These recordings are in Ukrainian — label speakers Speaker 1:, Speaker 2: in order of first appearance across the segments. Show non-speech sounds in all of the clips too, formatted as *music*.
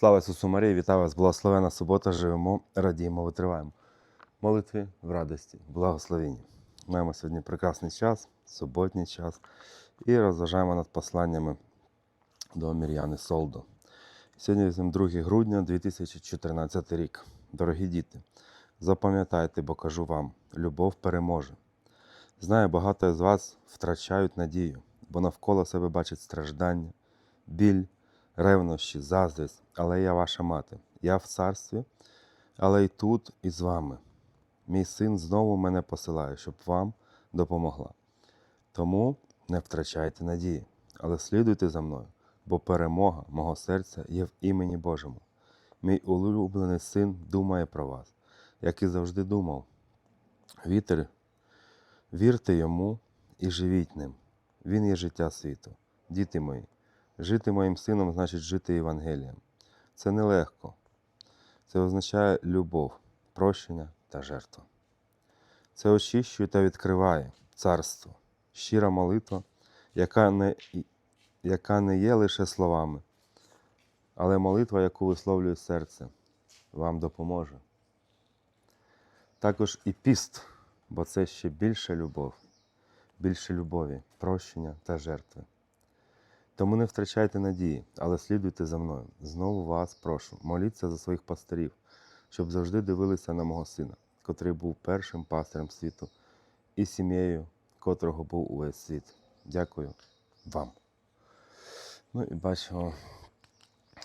Speaker 1: Слава Ісусу Марії, вітаю вас, благословена субота, живемо, радіємо, витриваємо. Молитві в радості, благословенні. Маємо сьогодні прекрасний час, суботній час, і розважаємо над посланнями до Мір'яни Солдо. Сьогодні 2 грудня 2014 рік. Дорогі діти, запам'ятайте, бо кажу вам, любов переможе. Знаю, багато з вас втрачають надію, бо навколо себе бачать страждання, біль, ревнощі, заздрість, але я ваша мати. Я в царстві, але й тут, і з вами. Мій син знову мене посилає, щоб вам допомогла. Тому не втрачайте надії, але слідуйте за мною, бо перемога мого серця є в імені Божому. Мій улюблений син думає про вас, як і завжди думав. Вітер, вірте йому і живіть ним. Він є життя світу. Діти мої, жити моїм сином значить жити Євангелієм. Це нелегко. Це означає любов, прощення та жертва. Це очищує та відкриває царство, щира молитва, яка не, яка не є лише словами, але молитва, яку висловлює серце, вам допоможе. Також і піст, бо це ще більша любов, більше любові, прощення та жертви. Тому не втрачайте надії, але слідуйте за мною. Знову вас прошу, моліться за своїх пастирів, щоб завжди дивилися на мого сина, котрий був першим пастирем світу, і сім'єю, котрого був увесь світ. Дякую вам. Ну і бачимо,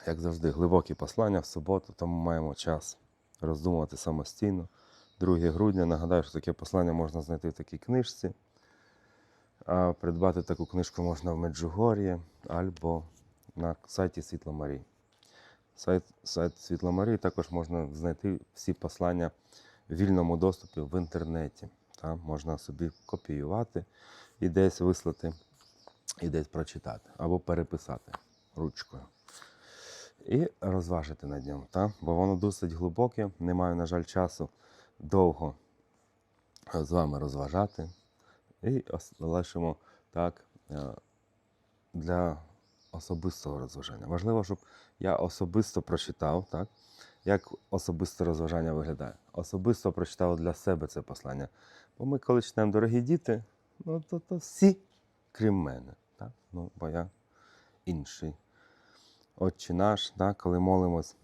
Speaker 1: як завжди, глибокі послання в суботу, тому маємо час роздумувати самостійно. 2 грудня. Нагадаю, що таке послання можна знайти в такій книжці. А придбати таку книжку можна в Меджугор'ї або на сайті Світла Марії. Сайт, сайт Світла Марії також можна знайти всі послання в вільному доступі в інтернеті. Там можна собі копіювати і десь вислати, і десь прочитати, або переписати ручкою. І розважити над ним, та? бо воно досить глибоке. Не маю, на жаль, часу довго з вами розважати. І залишимо так е, для особистого розважання. Важливо, щоб я особисто прочитав, так, як особисте розважання виглядає. Особисто прочитав для себе це послання. Бо ми, коли читаємо дорогі діти, ну то, то всі, крім мене. Так? Ну, бо я інший. Отче наш, так, коли молимось,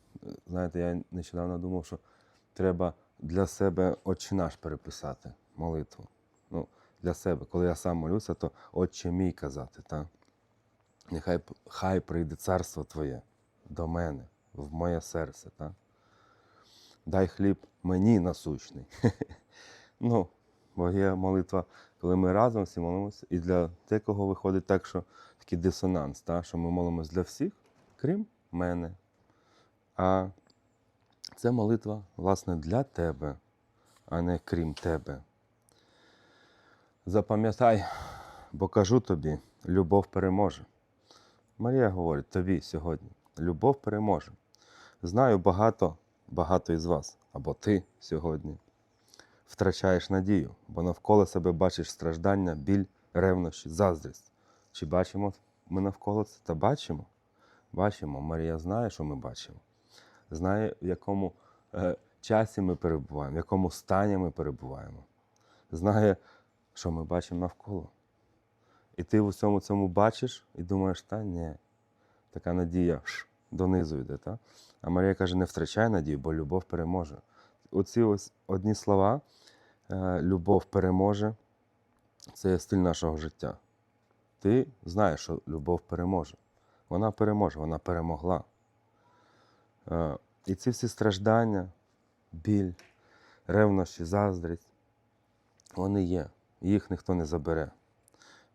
Speaker 1: знаєте, я нещодавно думав, що треба для себе Отче наш переписати молитву. Ну, для себе. Коли я сам молюся, то Отче мій казати. Та? Нехай хай прийде царство Твоє до мене, в моє серце. Та? Дай хліб мені насущний. *laughs* ну, бо є молитва, коли ми разом всі молимося, і для декого виходить так, що такий дисонанс, та? що ми молимось для всіх, крім мене. А це молитва, власне, для тебе, а не крім тебе. Запам'ятай, бо кажу тобі, любов переможе. Марія говорить тобі сьогодні, любов переможе. Знаю багато, багато із вас, або ти сьогодні. Втрачаєш надію, бо навколо себе бачиш страждання, біль, ревнощі, заздрість. Чи бачимо ми навколо це? Та бачимо. Бачимо. Марія знає, що ми бачимо. Знає, в якому е, часі ми перебуваємо, в якому стані ми перебуваємо. Знає, що ми бачимо навколо. І ти в усьому цьому бачиш і думаєш, та ні, така надія ш, донизу йде. Та? А Марія каже, не втрачай надію, бо любов переможе. Оці ось одні слова, е, любов переможе, це стиль нашого життя. Ти знаєш, що любов переможе. Вона переможе, вона перемогла. Е, І ці всі страждання, біль, ревнощі, заздрість, вони є. Їх ніхто не забере.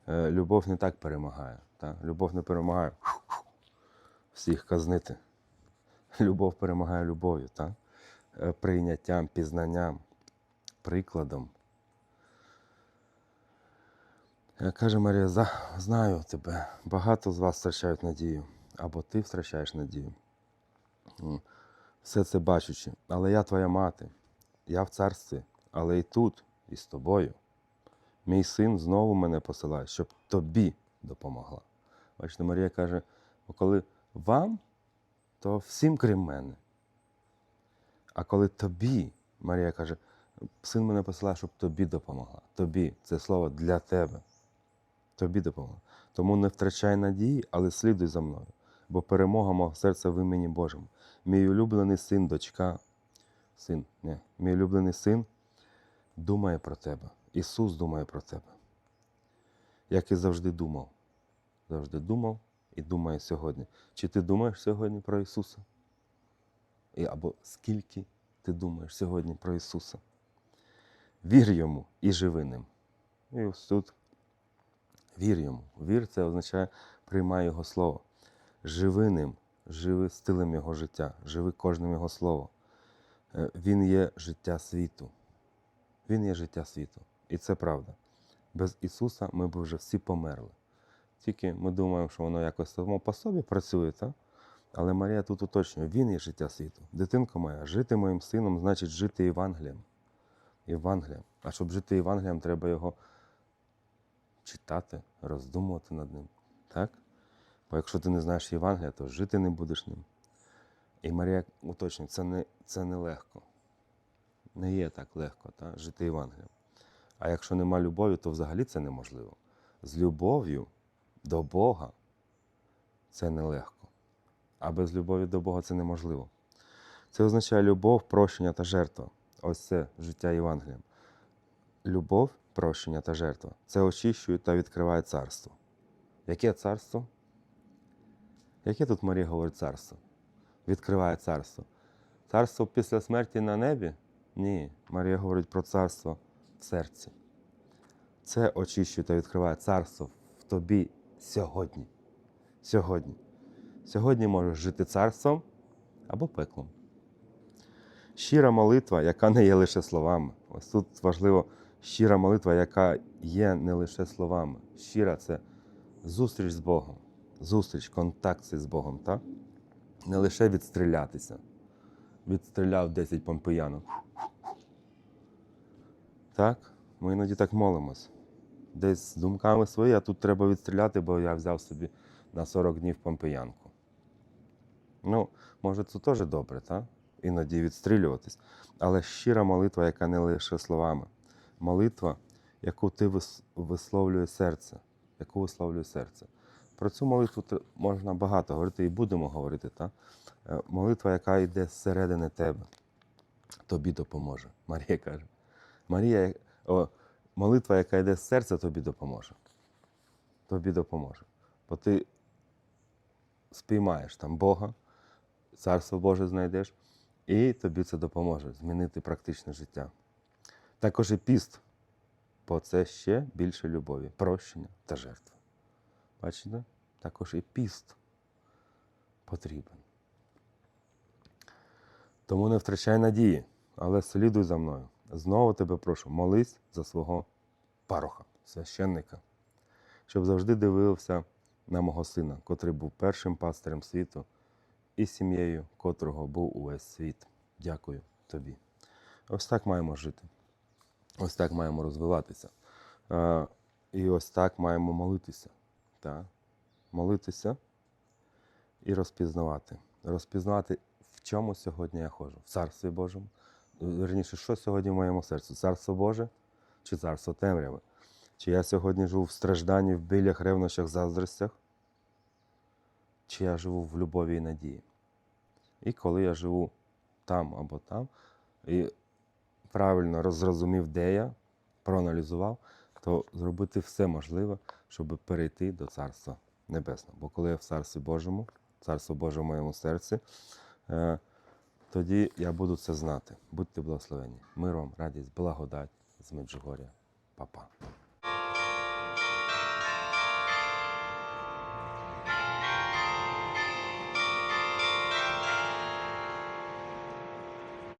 Speaker 1: Е, Любов не так перемагає. Та? Любов не перемагає всіх казнити. Любов перемагає любов'ю, та? Е, прийняттям, пізнанням, прикладом. Е, Каже Марія, «За- знаю тебе, багато з вас втрачають надію, або ти втрачаєш надію. Все це бачучи, але я твоя мати, я в царстві, але і тут, і з тобою. Мій син знову мене посилає, щоб тобі допомогла. Бачите, Марія каже: «Бо коли вам то всім крім мене. А коли тобі, Марія каже, син мене посилає, щоб тобі допомогла. Тобі це слово для тебе. Тобі допомогла. Тому не втрачай надії, але слідуй за мною, бо перемога мого серця в імені Божому. Мій улюблений син, дочка, син, не, мій улюблений син думає про тебе. Ісус думає про тебе. Як і завжди думав. Завжди думав і думає сьогодні. Чи ти думаєш сьогодні про Ісуса? І, або скільки ти думаєш сьогодні про Ісуса? Вір йому і живи ним. І ось тут вір йому. Вір це означає приймай Його слово. Живи ним, живи стилем Його життя, живи кожним Його словом. Е, Він є життя світу. Він є життя світу. І це правда. Без Ісуса ми б вже всі померли. Тільки ми думаємо, що воно якось само по собі працює, так? але Марія тут уточнює, Він є життя світу. Дитинко моя, жити моїм сином значить жити Євангелієм. Євангелієм. А щоб жити Євангелієм, треба його читати, роздумувати над ним. Так? Бо якщо ти не знаєш Євангелія, то жити не будеш ним. І Марія уточнює, це не, це не легко. Не є так легко та? жити Євангелієм. А якщо нема любові, то взагалі це неможливо. З любов'ю до Бога це нелегко. А без любові до Бога це неможливо. Це означає любов, прощення та жертва. Ось це життя Євангелієм. Любов, прощення та жертва. Це очищує та відкриває царство. Яке царство? Яке тут Марія говорить царство? Відкриває царство. Царство після смерті на небі? Ні. Марія говорить про царство в серці. Це очищує та відкриває царство в тобі сьогодні. Сьогодні. Сьогодні можеш жити царством або пеклом. Щира молитва, яка не є лише словами. Ось тут важливо щира молитва, яка є не лише словами. Щира це зустріч з Богом, зустріч, контакт з Богом. Так? Не лише відстрілятися. Відстріляв 10 помпеянок. Так? Ми іноді так молимось. Десь з думками свої, а тут треба відстріляти, бо я взяв собі на 40 днів помпеянку. Ну, може, це теж добре, так? Іноді відстрілюватись. Але щира молитва, яка не лише словами. Молитва, яку ти висловлює серце. Яку висловлює серце. Про цю молитву можна багато говорити і будемо говорити. Так? Е, Молитва, яка йде зсередини тебе, тобі допоможе. Марія каже. Марія, о, молитва, яка йде з серця, тобі допоможе. Тобі допоможе. Бо ти спіймаєш там Бога, Царство Боже знайдеш, і тобі це допоможе змінити практичне життя. Також і піст, бо це ще більше любові, прощення та жертви. Бачите? Також і піст потрібен. Тому не втрачай надії, але слідуй за мною. Знову тебе прошу, молись за свого пароха, священника, щоб завжди дивився на мого сина, котрий був першим пастирем світу і сім'єю, котрого був увесь світ. Дякую тобі. Ось так маємо жити. Ось так маємо розвиватися. І ось так маємо молитися. Так? Молитися і розпізнавати. Розпізнавати, в чому сьогодні я ходжу. В Царстві Божому. Верніше, що сьогодні в моєму серці? Царство Боже чи царство темряви? Чи я сьогодні живу в стражданні, в білях, ревнощах, заздростях? Чи я живу в любові і надії? І коли я живу там або там, і правильно розрозумів, де я, проаналізував, то зробити все можливе, щоб перейти до Царства Небесного. Бо коли я в Царстві Божому, Царство Боже в моєму серці, е, тоді я буду це знати. Будьте благословені. Миром, радість, благодать з Меджугоря. Па-па.